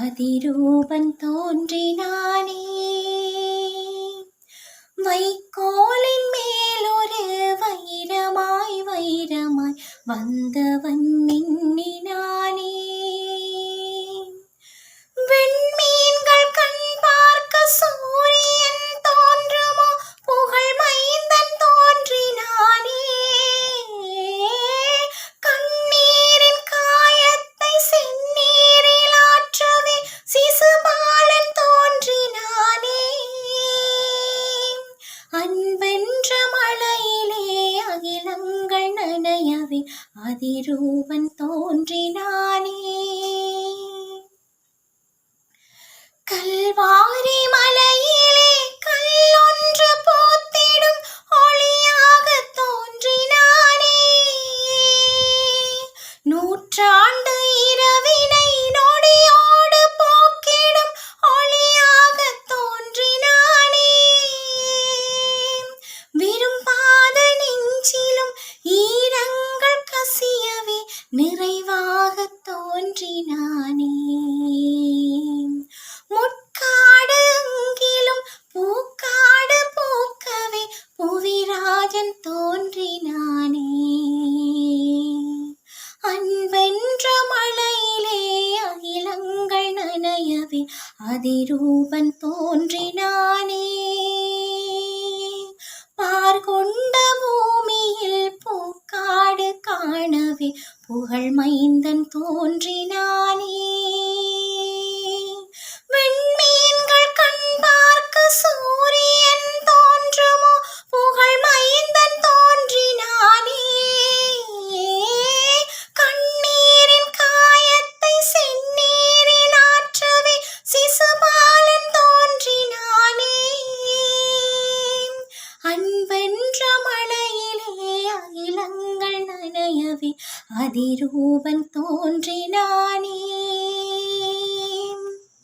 அதிரூபன் தோன்றினானே. வைக்கோலின் மேலொரு வைரமாய் வைரமாய் வந்தவன் அன்பென்ற மழையிலே அகிலங்கள் நனையவே அதிரூபன் தோன்றினானே. கல்வாரி மலையிலே கல்லொன்று போத்திடும் ஒளியாக தோன்றினானே. நூற்றாண்டு நிறைவாக தோன்றினானே முட்காடு அங்கிலும் பூக்காடு பூக்கவே புவிராஜன் தோன்றினானே அன்பென்ற மழையிலே அகிலங்கள் நனையவே அதிரூபன் தோன்றினானே. பார்கொள் காணவே புகழ் மைந்தன் தோன்றினானே அதிரூபன் தோன்றினானே.